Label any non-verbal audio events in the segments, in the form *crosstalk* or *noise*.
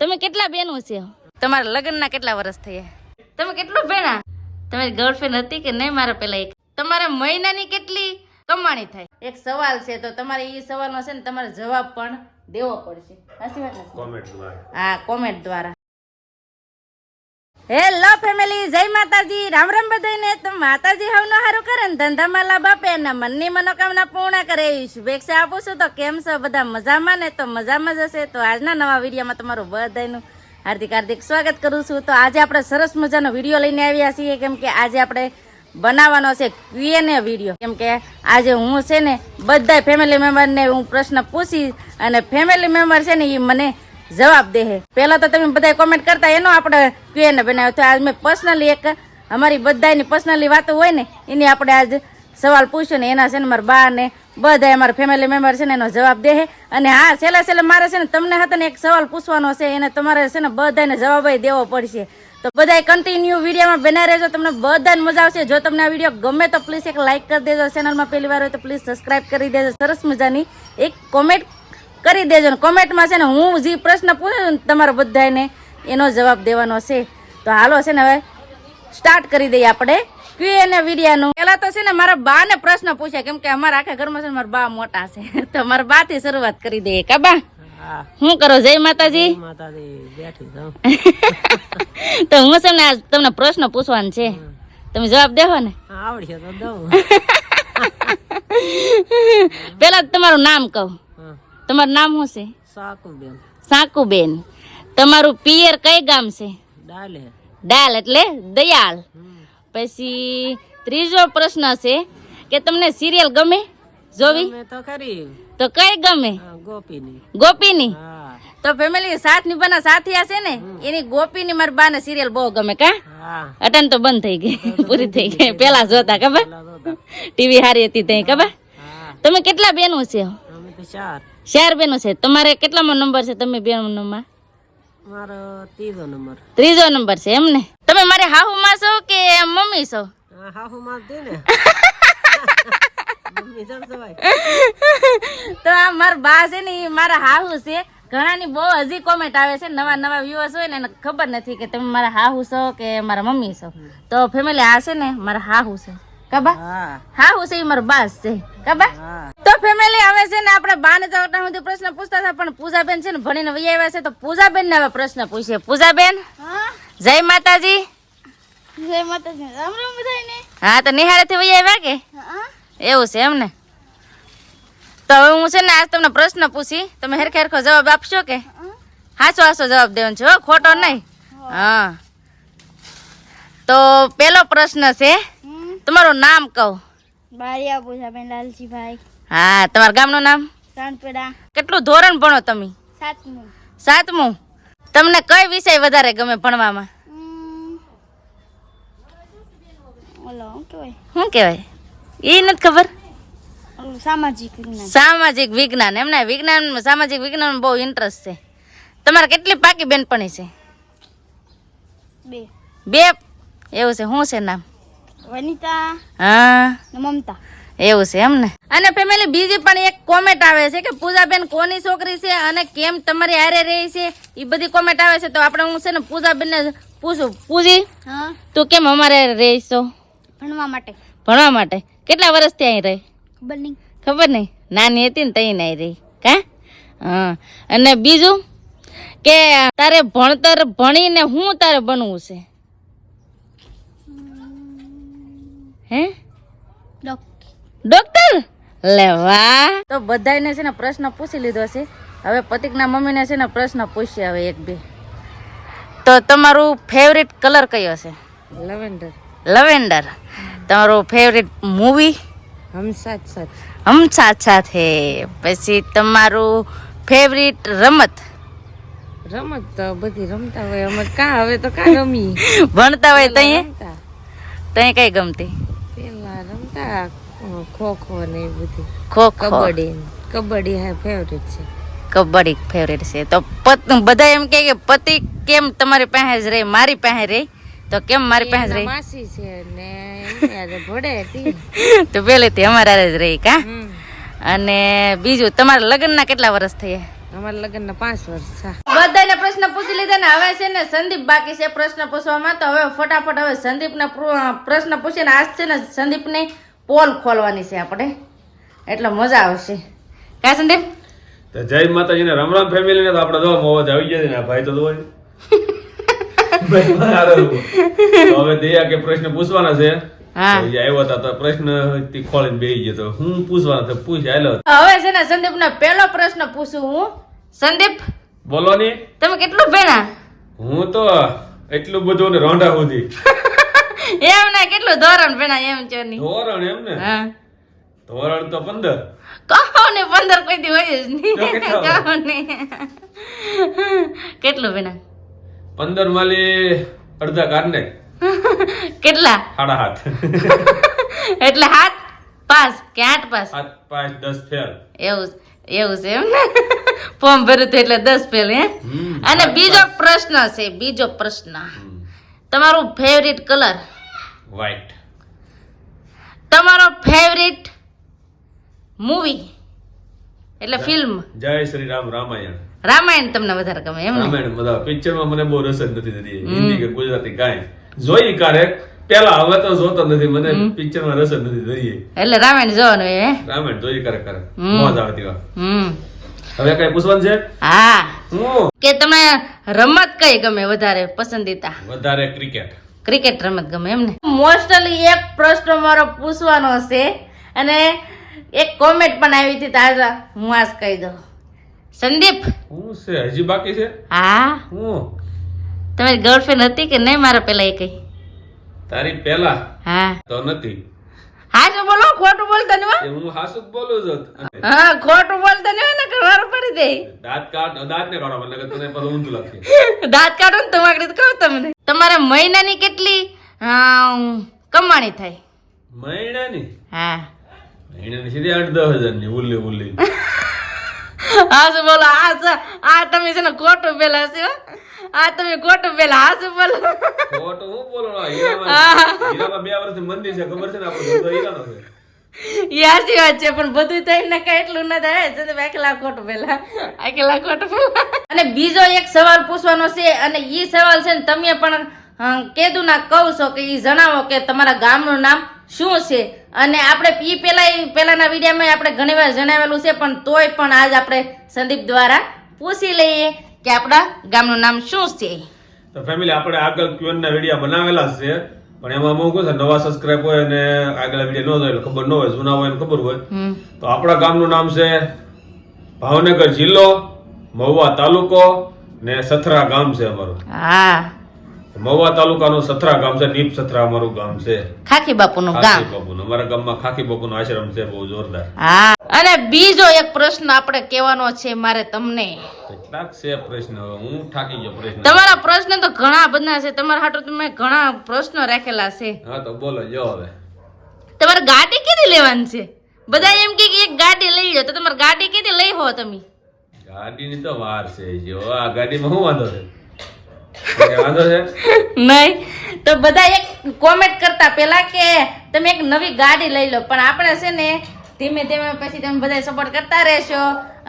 તમે કેટલા બહેનો છે? તમારા લગ્નના કેટલા વર્ષ થયા? તમે કેટલું ભેણા? તમારી ગર્લફ્રેન્ડ હતી કે નહીં મારા પેલા એક? તમારા મહિનાની કેટલી કમાણી થાય? એક સવાલ છે તો તમારે એ સવાલનો છે ને તમારે જવાબ પણ દેવો પડશે. સાચી વાત ને? કોમેન્ટ દ્વારા. હા કોમેન્ટ દ્વારા. હેલો ફેમિલી, જય માતાજી. રામ રામ બધાને તો માતાજી હવનો હારું કરે ને ધંધામાં લાભ આપે અને મનની મનોકામના પૂર્ણ કરે. એવી શુભેચ્છા આપું છું. તો કેમ છો? બધા મજામાં ને? તો મજામાં જ હશે. તો આજના નવા વિડીયોમાં તમારું બધાનું હાર્દિક હાર્દિક સ્વાગત કરું છું. તો આજે આપણે સરસ મજાનો વીડિયો લઈને આવ્યા છીએ. કેમ કે આજે આપણે બનાવવાનો છે ક્યુએને વીડિયો. કેમ કે આજે હું છે ને બધા ફેમિલી મેમ્બરને હું પ્રશ્ન પૂછી અને ફેમિલી મેમ્બર છે ને એ મને જવાબ દે હે. તો તમે બધા કોમેન્ટ કરતા, એનો આપણે ક્યુએનએ બનાવ્યો તો આજ મેં પર્સનલી એક અમારી બધાની પર્સનલી વાતો હોય ને, એની આપણે આજ સવાલ પૂછ્યો ને, એના છે ને મારા બા ને બધા અમારા ફેમિલી મેમ્બર છે ને, એનો જવાબ દે અને હા, છેલ્લા છેલ્લે મારે છે ને, તમને હતા ને એક સવાલ પૂછવાનો છે, એને તમારે છે ને બધાને જવાબ દેવો પડશે. તો બધા કન્ટિન્યુ વિડીયોમાં બનાવી રહેજો, તમને બધાને મજા આવશે. જો તમને આ વીડિયો ગમે તો પ્લીઝ એક લાઇક કરી દેજો. ચેનલમાં પહેલી વાર હોય તો પ્લીઝ સબસ્ક્રાઇબ કરી દેજો. સરસ મજાની એક કોમેન્ટ કરી દેજો ને કોમેન્ટમાં છે ને હું જે પ્રશ્ન પૂછું ને તમારા બધાને એનો જવાબ દેવાનો છે. તો હાલો છે ને હવે સ્ટાર્ટ કરી દઈએ આપણે ક્યુ અને વિડિયાનું. પહેલાં તો છે ને મારા બા ને પ્રશ્ન પૂછ્યા કેમ કે અમારા આખા ઘરમાં છે ને મારા બા મોટા છે. *laughs* તો મારા બા થી શરૂઆત કરી દઈએ કા બા? હા. કરો જય માતાજી? *laughs* તો હું છે ને તમને પ્રશ્ન પૂછવાનો છે. તમે જવાબ દેવો ને. આવડશે તો દઉં. *laughs* પેલા તમારું નામ કહું. તમારું નામ શું છે? સાકુબેન. સાકુબેન. તમારું પિયર કઈ ગામ છે? ડાલે ડાલ એટલે દયાળ પછી ત્રીજો પ્રશ્ન છે કે તમને સિરિયલ ગમે? જોવી? તો ખરી. તો કઈ ગમે? ગોપીની. ગોપીની? તો ફેમિલી સાથ નિભાના સાથી છે ને? એની ગોપીની મારી બાને સિરિયલ બહુ ગમે કા? અટન તો બંધ થઈ ગઈ પૂરી થઈ ગઈ. પેલા જોતા ખબર. ટીવી હારી હતી તઈ ખબર? તમે કેટલા બેનો છે? અમે તો ચાર. ચાર બેનો છે? તમારે કેટલામો નંબર છે તમે બેનોમાં? મારો ત્રીજો નંબર ત્રીજો નંબર છે એમ ને તમે મારે હાહુમાં છો કે મમ્મી છો? હાહુ માં દે ને તો આ મારા બા છે ને મારા હાહુ છે. ઘણાની બહુ હજી કોમેન્ટ આવે છે. નવા નવા વ્યુઅર્સ હોય ને એને ખબર નથી કે તમે મારા હાહુ છો કે મારા મમ્મી છો. તો ફેમિલી આ છે ને મારા હાહુ છે. કબા હા. છે બાસ છે. કબા તો ફેમિલી હવે છે ને આપણે બાને તો સુધી પ્રશ્ન પૂછતા હતા પણ પૂજાબેન છે ને ભણીને વહી આવ્યા છે તો પૂજાબેન ને હવે પ્રશ્ન પૂછીએ. પૂજાબેન? જય માતાજી. જય માતાજી. રામ રામ બધાને હા તો નિહાળેથી વહી આવ્યા કે? એવું છે એમ ને? તો હવે હું છે ને આજ તમને પ્રશ્ન પૂછી તમે હેરખે હેરખો જવાબ આપશો કે? હાચો હાચો જવાબ દેવાનો છે હો ખોટો નહીં. હા. તો પેલો પ્રશ્ન છે તમારું નામ કહો. બારિયા પૂજાબેન લાલજીભાઈ. હા તમારા ગામનું નામ? રાણપેડા કેટલું ધોરણ ભણો તમે? સાતમું. સાતમું? તમને કઈ વિષય વધારે ગમે ભણવામાં? શું કહેવાય? એ નથી ખબર? સામાજિક વિજ્ઞાન. સામાજિક વિજ્ઞાન. એમને વિજ્ઞાન સામાજિક વિજ્ઞાન બહુ ઇન્ટરેસ્ટ છે. તમારે કેટલી પાકી બેનપણી છે? બે. બે? એવું છે. શું છે નામ? વનિતા હા. મમતા. એવું છે એમ ને અને ફેમિલી બીજી પણ એક કોમેન્ટ આવે છે કે પૂજાબેન કોની છોકરી છે અને કેમ તમારી હારે રહી છે? એ બધી કોમેન્ટ આવે છે. તો આપણે હું છે ને પૂજાબેન ને પૂછું. પૂજી હા. તું કેમ અમારે રહીશો ભણવા માટે. ભણવા માટે? કેટલા વર્ષથી અહીં રહી? ખબર નહીં. ખબર નહીં. નાની હતી ને તઈ નહીં રહી. કા? હા. અને બીજું કે તારે ભણતર ભણીને હું તારે બનવું છે? હે? ડોક્ટર. લેવા લે વાહ. તો બધાને છે ને પ્રશ્ન પૂછી લીધો છે. હવે પતિકના મમ્મીને છે ને પ્રશ્ન પૂછીએ હવે એક બે. તો તમારું ફેવરિટ કલર કયો છે? લવેન્ડર લવેન્ડર તમારું ફેવરિટ મૂવી હમ સાથ સાથ હમ સાથ સાથ હે. પછી તમારું ફેવરિટ રમત? રમત તો બધી રમતા હોય. અમે કા હવે તો કા રમી *laughs* ભણતા હોય તઈ તઈ કઈ ગમતી? રમતા ખો ખો ને એ બધી. ખો ખો. કબડ્ડી કબડ્ડી હા ફેવરેટ છે. કબડ્ડી ફેવરેટ છે. તો પત બધા એમ કે પતિ કેમ તમારી પાસે જ રહે મારી પાસે રહે તો કેમ મારી પાસે રહે માસી છે ને હારે હતી. *laughs* તો પહેલેથી અમારા જ રહી કા અને બીજું તમારા લગ્નના કેટલા વર્ષ થયા? અમારા લગ્નના પાંચ વર્ષ બધાને પ્રશ્ન પૂછી લીધા ને હવે છે ને સંદીપ બાકી છે પ્રશ્ન પૂછવામાં તો હવે ફટાફટ હવે સંદીપના પ્ર- પ્રશ્ન પૂછીને આજ છે ને સંદીપની પોલ ખોલવાની છે આપણે. એટલે મજા આવશે. કા સંદીપ? તો જય માતાજીને રામ રામ ફેમિલીને તો આપણે જો મોજ આવી ગયા છે ને ભાઈ તો તો હવે દયા કે પ્રશ્ન પૂછવાના છે. સંદીપ? બોલો ને. તમે કેટલું ભણ્યા? હું તો એટલું બધું ને રોંઢા સુધી. એમ ના કેટલું ધોરણ ભણ્યા એમ છે ધોરણ એમ ને? હા. ધોરણ તો પંદર. કહો ને પંદર કોઈ દી હોય જ નહીં. કહો ને કેટલું ભણ્યા? પંદર માલી અડધા કારને કેટલા? સાડા હાથ. એટલે હાથ પાસ કે આઠ પાસ? હાથ પાસ દસ ફેલ. એવું એવું છે એમ ને? ફોર્મ ભર્યું હતું એટલે દસ ફેલ હે? અને બીજો પ્રશ્ન છે બીજો પ્રશ્ન. તમારું ફેવરિટ કલર વ્હાઈટ તમારો ફેવરિટ મૂવી એટલે ફિલ્મ જય શ્રી રામ રામાયણ. રામાયણ તમને વધારે ગમે એમ રામાયણ બધા પિક્ચરમાં મને બહુ રસ જ નથી થતી. હિન્દી કે ગુજરાતી કાંઈ. જોઈ ક્યારેક પેલા હવે તો જોતો નથી. મને પિક્ચરમાં રસ જ નથી થતી. એટલે રામાયણ જોવાનું હે? રામાયણ જોઈ કરે કરે. મોજ આવતી હોય હવે કઈ પૂછવાનું છે? હા. હું? કે તમે રમત કઈ ગમે વધારે પસંદીતા? વધારે ક્રિકેટ ક્રિકેટ રમત ગમે એમને. મોસ્ટલી એક પ્રશ્ન મારો પૂછવાનો છે અને એક કોમેન્ટ પણ આવી હતી તાજા. હું આજ કહી દઉં. સંદીપ? હું છે હજી બાકી છે? હા. હું? તમારી ગર્લફ્રેન્ડ હતી કે નહીં મારા પેલા એ કઈ? તારી પેલા હા. તો નથી. બોલો ખોટું બોલતા નહીં હું. હાસુ બોલું છું. હા ખોટું બોલતા નહીં ને ખબર પડી દે દાંત કાઢ દાંત ને કાઢો મને તને પેલું ઊંધું લાગશે દાંત કાઢો ને તમારે કહું તમને. તમારે મહિનાની કેટલી? કમાણી થાય. મહિનાની? હા. મહિનાની સીધી આઠ દસ હજારની ઉલ્લી ઉલ્લી. *laughs* હા શું બોલો આ આ તમે છે ને ખોટું પેલા છે હો. આ તમે ખોટું પેલા હા શું બોલો. ખોટું હું બોલો હીરામાં બે વર્ષથી મંદિર છે ખબર છે ને આપણે હીરાનો છે. યાસી વાત છે, પણ બધું થઈને કઈ એટલું ના થાય. છે એકલા ખોટું પેલા. એકલા ખોટ પેલા. અને બીજો એક સવાલ પૂછવાનો છે, અને ઈ સવાલ છે ને તમે પણ કેદું ના, કહું છો કે ઈ જણાવો કે તમારા ગામનું નામ શું છે? અને આપણે ઈ પેલા પેલાના વિડીયોમાં આપણે ઘણી વાર જણાવેલું છે, પણ તોય પણ આજ આપણે સંદીપ દ્વારા પૂછી લઈએ કે આપણા ગામનું નામ શું છે. તો ફેમિલી આપણે આગળ ક્યુએન ના વીડિયો બનાવેલા છે. પણ એમાં અમુક છે નવા સબસ્ક્રાઇબ હોય અને આગળ વીડિયો ન હોય એટલે ખબર ન હોય જૂના હોય ખબર હોય. તો આપણા ગામનું નામ છે ભાવનગર જિલ્લો મહુવા તાલુકો ને સથરા ગામ છે અમારું. હા. મહુવા તાલુકાનું સથરા ગામ છે નીપ સથરા અમારું ગામ છે. ખાખી બાપુનું ગામ. ખાખી બાપુનું. અમારા ગામમાં ખાખી બાપુનો આશ્રમ છે બહુ જોરદાર. હા. અને બીજો એક પ્રશ્ન આપણે કહેવાનો છે મારે તમને. છે પ્રશ્ન. હું થાકી ગયો પ્રશ્ન. તમારા પ્રશ્ન તો ઘણા બધા છે. તમારા હાટો તમે ઘણા પ્રશ્નો રાખેલા છે. હા તો બોલો જો હવે. તમારે ગાડી કેદી લેવાની છે? બધા એમ કે એક ગાડી લઈ લો તો તમારે ગાડી કેદી લઈ હો તમે? ગાડીની તો વાર છે જો. આ ગાડીમાં શું વાંધો છે? વાંધો છે? *laughs* નહીં. તો બધા એક કોમેન્ટ કરતા પેલા કે તમે એક નવી ગાડી લઈ લો. પણ આપણે છે ને ધીમે ધીમે પછી તમે બધા સપોર્ટ કરતા રહેશો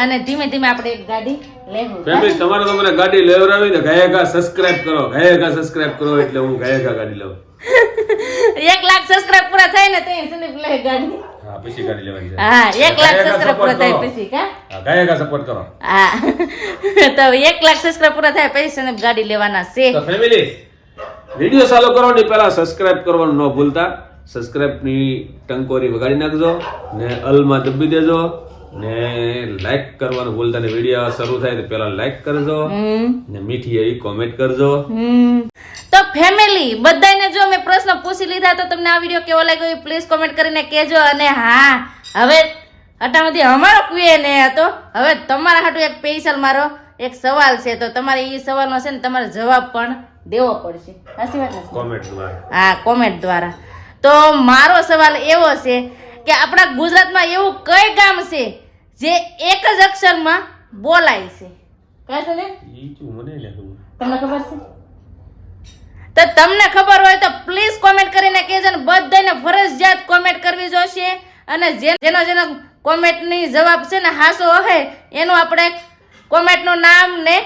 અને ધીમે ધીમે આપણે એક ગાડી લેવું. ફેમિલી તમારે તો મને ગાડી લેવડાવી ને ગાયકા સબસ્ક્રાઇબ કરો. ગાયકા સબસ્ક્રાઇબ કરો એટલે હું ગાયકા ગાડી લઉં. *laughs* એક લાખ સબસ્ક્રાઇબ પૂરા થાય ને તો સંદીપ લે ગાડી. હા પછી ગાડી લેવાની હા એક લાખ સબસ્ક્રાઇબ *laughs* પૂરા થાય પછી કા? હા સપોર્ટ કરો. હા. તો એક લાખ સબસ્ક્રાઇબ પૂરા થાય પછી સંદીપ ગાડી લેવાના છે. તો ફેમિલી વીડિયો ચાલુ કરવાની પહેલા સબસ્ક્રાઇબ કરવાનું ન ભૂલતા. સબસ્ક્રાઇબની ટંકોરી વગાડી નાખજો ને અલમાં દબી દેજો ને લાઈક કરવાનું ભૂલતા ને વીડિયો શરૂ થાય તો પહેલા લાઈક કરજો ને મીઠી એવી કોમેન્ટ કરજો. તો ફેમિલી બધાને જો મેં પ્રશ્ન પૂછી લીધા તો તમને આ વીડિયો કેવો લાગ્યો એ પ્લીઝ કોમેન્ટ કરીને કહેજો. અને હા હવે અટામાંથી અમારો કુએ ને હતો. હવે તમારા હાટું એક સ્પેશિયલ મારો એક સવાલ છે. તો તમારે એ સવાલનો છે ને તમારે જવાબ પણ દેવો પડશે. સાચી વાત હા કોમેન્ટ દ્વારા. તો મારો સવાલ એવો છે કે આપણા ગુજરાતમાં એવું કઈ ગામ છે જે એક જ અક્ષરમાં બોલાય છે? ને? તમને ખબર તો તમને ખબર હોય તો પ્લીઝ કોમેન્ટ કરીને કહેજો ને બધાને ફરજિયાત કોમેન્ટ કરવી જોશે અને જે- જેનો જેનો કોમેન્ટની જવાબ છે ને હાસો હશે એનું આપણે કોમેન્ટનું નામ ને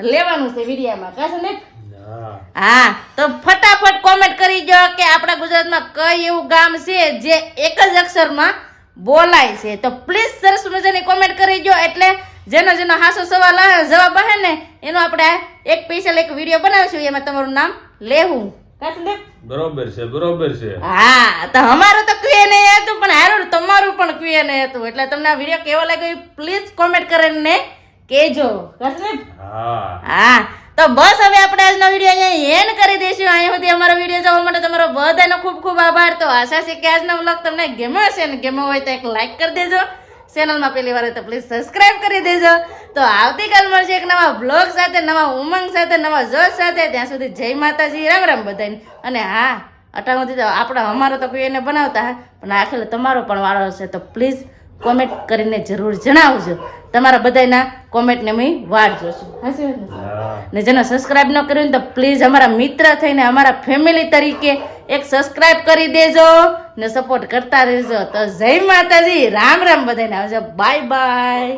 લેવાનું છે વિડીયામાં. કા સંદીપ હા. તો ફટાફટ કોમેન્ટ કરી દો કે આપણા ગુજરાતમાં કઈ એવું ગામ છે જે એક જ અક્ષરમાં બોલાય છે. તો પ્લીઝ સરસ મજાની કોમેન્ટ કરી દો એટલે જેનો જેનો હાસો સવાલ આવે જવાબ આવે ને એનો આપણે એક સ્પેશિયલ એક વીડિયો બનાવશું. એમાં તમારું નામ લેવું બરોબર છે બરોબર છે. હા તો અમારું તો નહીં હતું પણ હારું તમારું પણ નહીં હતું. એટલે તમને આ વીડિયો કેવો લાગ્યો પ્લીઝ કોમેન્ટ કરીને કહેજો. હા. હા. તો બસ હવે આપણે આજનો વીડિયો અહીંયા એન્ડ કરી દઈશું. અહીંયા સુધી અમારો વીડિયો જોવા માટે તમારો બધાનો ખૂબ ખૂબ આભાર. તો આશા છે કે આજનો વ્લોગ તમને ગેમો હશે ને ગેમો હોય તો એક લાઇક કરી દેજો. ચેનલમાં પહેલી વાર તો પ્લીઝ સબસ્ક્રાઇબ કરી દેજો. તો આવતીકાલ મળશે એક નવા બ્લોગ સાથે, નવા ઉમંગ સાથે, નવા જોશ સાથે. ત્યાં સુધી જય માતાજી, રામ રામ બધાને. અને હા અટાણ સુધી તો આપણે અમારો તો કોઈ એને બનાવતા પણ આખરે તમારો પણ વાળો હશે તો પ્લીઝ કોમેન્ટ કરીને જરૂર જણાવજો. તમારા બધાના કોમેન્ટને અમે વાટ જોશું. ને? જેને સબસ્ક્રાઇબ ન કર્યું તો પ્લીઝ અમારા મિત્ર થઈને અમારા ફેમિલી તરીકે એક સબસ્ક્રાઇબ કરી દેજો ને સપોર્ટ કરતા રહેજો. તો જય માતાજી. રામ રામ બધાને આવજો. Bye bye